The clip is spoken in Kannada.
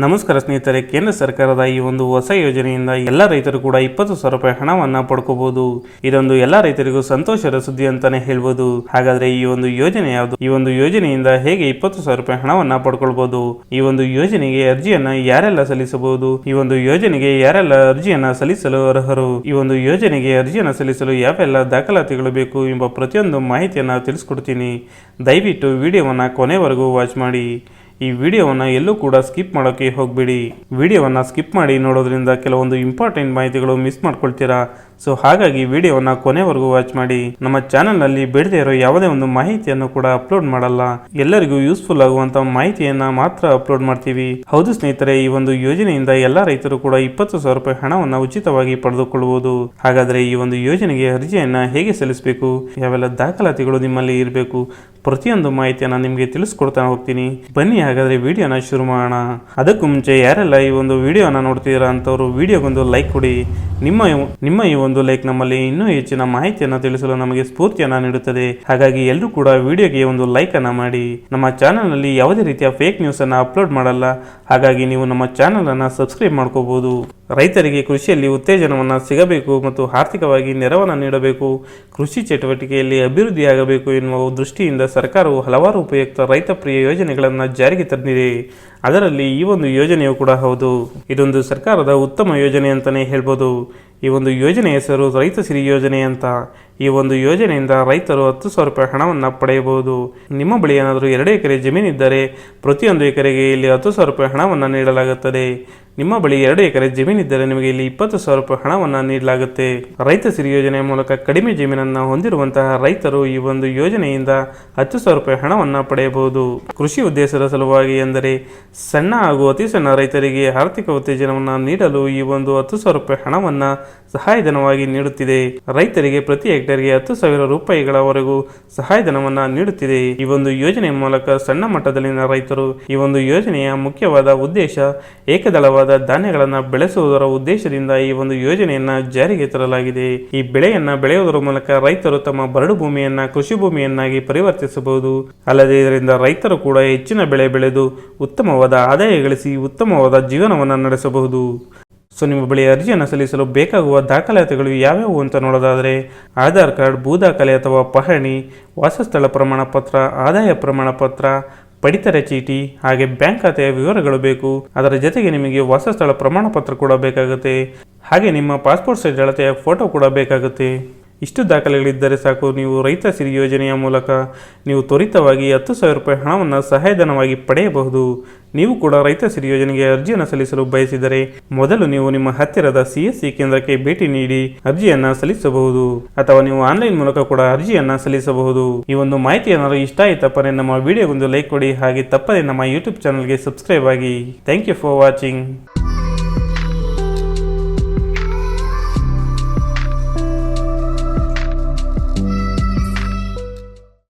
ನಮಸ್ಕಾರ ಸ್ನೇಹಿತರೆ, ಕೇಂದ್ರ ಸರ್ಕಾರದ ಈ ಒಂದು ಹೊಸ ಯೋಜನೆಯಿಂದ ಎಲ್ಲ ರೈತರು ಕೂಡ ಇಪ್ಪತ್ತು ಸಾವಿರ ರೂಪಾಯಿ ಹಣವನ್ನ ಪಡ್ಕೋಬಹುದು. ಇದೊಂದು ಎಲ್ಲ ರೈತರಿಗೂ ಸಂತೋಷದ ಸುದ್ದಿ ಅಂತಾನೆ ಹೇಳ್ಬೋದು. ಹಾಗಾದ್ರೆ ಈ ಒಂದು ಯೋಜನೆ ಯಾವುದು? ಈ ಒಂದು ಯೋಜನೆಯಿಂದ ಹೇಗೆ ಇಪ್ಪತ್ತು ಸಾವಿರ ರೂಪಾಯಿ ಹಣವನ್ನ ಪಡ್ಕೊಳ್ಬಹುದು ಈ ಒಂದು ಯೋಜನೆಗೆ ಅರ್ಜಿಯನ್ನ ಯಾರೆಲ್ಲ ಸಲ್ಲಿಸಬಹುದು? ಈ ಒಂದು ಯೋಜನೆಗೆ ಯಾರೆಲ್ಲ ಅರ್ಜಿಯನ್ನ ಸಲ್ಲಿಸಲು ಅರ್ಹರು? ಈ ಒಂದು ಯೋಜನೆಗೆ ಅರ್ಜಿಯನ್ನ ಸಲ್ಲಿಸಲು ಯಾವೆಲ್ಲ ದಾಖಲಾತಿಗಳು ಬೇಕು ಎಂಬ ಪ್ರತಿಯೊಂದು ಮಾಹಿತಿಯನ್ನ ತಿಳಿಸ್ಕೊಡ್ತೀನಿ. ದಯವಿಟ್ಟು ವಿಡಿಯೋವನ್ನ ಕೊನೆವರೆಗೂ ವಾಚ್ ಮಾಡಿ. ಈ ವಿಡಿಯೋವನ್ನು ಎಲ್ಲೂ ಕೂಡ ಸ್ಕಿಪ್ ಮಾಡೋಕ್ಕೆ ಹೋಗಬೇಡಿ. ವಿಡಿಯೋವನ್ನು ಸ್ಕಿಪ್ ಮಾಡಿ ನೋಡೋದ್ರಿಂದ ಕೆಲವೊಂದು ಇಂಪಾರ್ಟೆಂಟ್ ಮಾಹಿತಿಗಳು ಮಿಸ್ ಮಾಡ್ಕೊಳ್ತೀರಾ? ಸೊ ಹಾಗಾಗಿ ವಿಡಿಯೋನ ಕೊನೆವರೆಗೂ ವಾಚ್ ಮಾಡಿ. ನಮ್ಮ ಚಾನಲ್ನಲ್ಲಿ ಬಿಡದೆ ಇರೋ ಯಾವುದೇ ಒಂದು ಮಾಹಿತಿಯನ್ನು ಕೂಡ ಅಪ್ಲೋಡ್ ಮಾಡಲ್ಲ. ಎಲ್ಲರಿಗೂ ಯೂಸ್ಫುಲ್ ಆಗುವಂತ ಮಾಹಿತಿಯನ್ನ ಮಾತ್ರ ಅಪ್ಲೋಡ್ ಮಾಡ್ತೀವಿ. ಹೌದು ಸ್ನೇಹಿತರೆ, ಈ ಒಂದು ಯೋಜನೆಯಿಂದ ಎಲ್ಲಾ ರೈತರು ಕೂಡ ಇಪ್ಪತ್ತು ಸಾವಿರ ರೂಪಾಯಿ ಹಣವನ್ನು ಉಚಿತವಾಗಿ ಪಡೆದುಕೊಳ್ಳುವುದು. ಹಾಗಾದ್ರೆ ಈ ಒಂದು ಯೋಜನೆಗೆ ಅರ್ಜಿಯನ್ನ ಹೇಗೆ ಸಲ್ಲಿಸಬೇಕು? ಯಾವೆಲ್ಲ ದಾಖಲಾತಿಗಳು ನಿಮ್ಮಲ್ಲಿ ಇರಬೇಕು? ಪ್ರತಿಯೊಂದು ಮಾಹಿತಿಯನ್ನ ನಿಮಗೆ ತಿಳಿಸ್ಕೊಡ್ತಾ ಹೋಗ್ತೀನಿ. ಬನ್ನಿ ಹಾಗಾದ್ರೆ ವಿಡಿಯೋನ ಶುರು ಮಾಡೋಣ. ಅದಕ್ಕೂ ಮುಂಚೆ ಯಾರೆಲ್ಲ ಈ ಒಂದು ವಿಡಿಯೋನ ನೋಡ್ತೀರಾ ಅಂತವರು, ವಿಡಿಯೋಗೊಂದು ಲೈಕ್ ಕೊಡಿ. ನಿಮ್ಮ ನಿಮ್ಮ ಈ ಒಂದು ಲೈಕ್ ನಮ್ಮಲ್ಲಿ ಇನ್ನೂ ಹೆಚ್ಚಿನ ಮಾಹಿತಿಯನ್ನು ತಿಳಿಸಲು ನಮಗೆ ಸ್ಫೂರ್ತಿಯನ್ನು ನೀಡುತ್ತದೆ. ಹಾಗಾಗಿ ಎಲ್ಲರೂ ಕೂಡ ವಿಡಿಯೋಗೆ ಒಂದು ಲೈಕ್ ಅನ್ನ ಮಾಡಿ. ನಮ್ಮ ಚಾನೆಲ್ನಲ್ಲಿ ಯಾವುದೇ ರೀತಿಯ ಫೇಕ್ ನ್ಯೂಸ್ ಅನ್ನ ಅಪ್ಲೋಡ್ ಮಾಡಲ್ಲ. ಹಾಗಾಗಿ ನೀವು ನಮ್ಮ ಚಾನೆಲ್ ಅನ್ನ ಸಬ್ಸ್ಕ್ರೈಬ್ ಮಾಡ್ಕೋಬಹುದು ರೈತರಿಗೆ ಕೃಷಿಯಲ್ಲಿ ಉತ್ತೇಜನವನ್ನು ಸಿಗಬೇಕು ಮತ್ತು ಆರ್ಥಿಕವಾಗಿ ನೆರವನ್ನು ನೀಡಬೇಕು. ಕೃಷಿ ಚಟುವಟಿಕೆಯಲ್ಲಿ ಅಭಿವೃದ್ಧಿಯಾಗಬೇಕು ಎನ್ನುವ ದೃಷ್ಟಿಯಿಂದ ಸರ್ಕಾರವು ಹಲವಾರು ಉಪಯುಕ್ತ ರೈತ ಪ್ರಿಯ ಯೋಜನೆಗಳನ್ನು ಜಾರಿಗೆ ತಂದಿದೆ. ಅದರಲ್ಲಿ ಈ ಒಂದು ಯೋಜನೆಯು ಕೂಡ ಹೌದು. ಇದೊಂದು ಸರ್ಕಾರದ ಉತ್ತಮ ಯೋಜನೆ ಅಂತಲೇ ಹೇಳ್ಬೋದು. ಈ ಒಂದು ಯೋಜನೆ ಹೆಸರು ರೈತ ಸಿರಿ ಯೋಜನೆ ಅಂತ. ಈ ಒಂದು ಯೋಜನೆಯಿಂದ ರೈತರು ಹತ್ತು ಸಾವಿರ ರೂಪಾಯಿ ಹಣವನ್ನು ಪಡೆಯಬಹುದು. ನಿಮ್ಮ ಬಳಿ ಏನಾದರೂ ಎರಡು ಎಕರೆ ಜಮೀನಿದ್ದರೆ ಪ್ರತಿಯೊಂದು ಎಕರೆಗೆ ಇಲ್ಲಿ ಹತ್ತು ಸಾವಿರ ರೂಪಾಯಿ ಹಣವನ್ನು ನೀಡಲಾಗುತ್ತದೆ. ನಿಮ್ಮ ಬಳಿ ಎರಡು ಎಕರೆ ಜಮೀನಿದ್ದರೆ ನಿಮಗೆ ಇಲ್ಲಿ ಇಪ್ಪತ್ತು ಸಾವಿರ ರೂಪಾಯಿ ಹಣವನ್ನು ನೀಡಲಾಗುತ್ತೆ. ರೈತ ಸಿರಿ ಯೋಜನೆ ಮೂಲಕ ಕಡಿಮೆ ಜಮೀನನ್ನು ಹೊಂದಿರುವಂತಹ ರೈತರು ಈ ಒಂದು ಯೋಜನೆಯಿಂದ ಹತ್ತು ಸಾವಿರ ರೂಪಾಯಿ ಹಣವನ್ನು ಪಡೆಯಬಹುದು. ಕೃಷಿ ಉದ್ದೇಶದ ಸಲುವಾಗಿ ಎಂದರೆ ಸಣ್ಣ ಹಾಗೂ ಅತಿ ಸಣ್ಣ ರೈತರಿಗೆ ಆರ್ಥಿಕ ಉತ್ತೇಜನವನ್ನು ನೀಡಲು ಈ ಒಂದು ಹತ್ತು ಸಾವಿರ ರೂಪಾಯಿ ಹಣವನ್ನು ಸಹಾಯಧನವಾಗಿ ನೀಡುತ್ತಿದೆ. ರೈತರಿಗೆ ಪ್ರತಿ ಹೆಕ್ಟೇರ್ಗೆ ಹತ್ತು ಸಾವಿರ ರೂಪಾಯಿಗಳವರೆಗೂ ಸಹಾಯಧನವನ್ನ ನೀಡುತ್ತಿದೆ. ಈ ಒಂದು ಯೋಜನೆ ಮೂಲಕ ಸಣ್ಣ ಮಟ್ಟದಲ್ಲಿನ ರೈತರು ಈ ಒಂದು ಯೋಜನೆಯ ಮುಖ್ಯವಾದ ಉದ್ದೇಶ ಏಕದಳವಾದ ಧಾನ್ಯಗಳನ್ನು ಬೆಳೆಸುವುದರ ಉದ್ದೇಶದಿಂದ ಈ ಒಂದು ಯೋಜನೆಯನ್ನ ಜಾರಿಗೆ ತರಲಾಗಿದೆ. ಈ ಬೆಳೆಯನ್ನ ಬೆಳೆಯುವುದರ ಮೂಲಕ ರೈತರು ತಮ್ಮ ಬರಡು ಭೂಮಿಯನ್ನ, ಕೃಷಿ ಭೂಮಿಯನ್ನಾಗಿ ಪರಿವರ್ತಿಸಬಹುದು. ಅಲ್ಲದೆ ಇದರಿಂದ ರೈತರು ಕೂಡ ಹೆಚ್ಚಿನ ಬೆಳೆ ಬೆಳೆದು ಉತ್ತಮವಾದ ಆದಾಯ ಗಳಿಸಿ ಉತ್ತಮವಾದ ಜೀವನವನ್ನು ನಡೆಸಬಹುದು. ಸೊ, ನಿಮ್ಮ ಬಳಿ ಅರ್ಜಿಯನ್ನು ಸಲ್ಲಿಸಲು ಬೇಕಾಗುವ ದಾಖಲಾತಿಗಳು ಯಾವ್ಯಾವು ಅಂತ ನೋಡೋದಾದರೆ, ಆಧಾರ್ ಕಾರ್ಡ್, ಭೂ ದಾಖಲೆ ಅಥವಾ ಪಹಣಿ, ವಾಸಸ್ಥಳ ಪ್ರಮಾಣ ಪತ್ರ ಆದಾಯ ಪ್ರಮಾಣ ಪತ್ರ ಪಡಿತರ ಚೀಟಿ. ಹಾಗೆ ಬ್ಯಾಂಕ್ ಖಾತೆಯ ವಿವರಗಳು ಬೇಕು. ಅದರ ಜೊತೆಗೆ ನಿಮಗೆ ವಾಸಸ್ಥಳ ಪ್ರಮಾಣ ಪತ್ರ ಕೂಡ ಬೇಕಾಗುತ್ತೆ. ಹಾಗೆ ನಿಮ್ಮ ಪಾಸ್ಪೋರ್ಟ್ ಸೈಜ್ ಅಳತೆಯ ಫೋಟೋ ಕೂಡ ಬೇಕಾಗುತ್ತೆ. ಇಷ್ಟು ದಾಖಲೆಗಳಿದ್ದರೆ ಸಾಕು, ನೀವು ರೈತ ಸಿರಿ ಯೋಜನೆಯ ಮೂಲಕ ನೀವು ತ್ವರಿತವಾಗಿ ಹತ್ತು ಸಾವಿರ ರೂಪಾಯಿ ಹಣವನ್ನು ಸಹಾಯಧನವಾಗಿ ಪಡೆಯಬಹುದು. ನೀವು ಕೂಡ ರೈತ ಸಿರಿ ಯೋಜನೆಗೆ ಅರ್ಜಿಯನ್ನು ಸಲ್ಲಿಸಲು ಬಯಸಿದರೆ ಮೊದಲು ನೀವು ನಿಮ್ಮ ಹತ್ತಿರದ ಸಿ ಎಸ್ ಸಿ ಕೇಂದ್ರಕ್ಕೆ ಭೇಟಿ ನೀಡಿ ಅರ್ಜಿಯನ್ನು ಸಲ್ಲಿಸಬಹುದು. ಅಥವಾ ನೀವು ಆನ್ಲೈನ್ ಮೂಲಕ ಕೂಡ ಅರ್ಜಿಯನ್ನು ಸಲ್ಲಿಸಬಹುದು. ಈ ಒಂದು ಮಾಹಿತಿ ಏನಾದರೂ ಇಷ್ಟ ಆಯ್ತಪ್ಪನೆ ನಮ್ಮ ವಿಡಿಯೋಗೊಂದು ಲೈಕ್ ಕೊಡಿ. ಹಾಗೆ ತಪ್ಪದೆ ನಮ್ಮ ಯೂಟ್ಯೂಬ್ ಚಾನಲ್ಗೆ ಸಬ್ಸ್ಕ್ರೈಬ್ ಆಗಿ. Thank you for watching.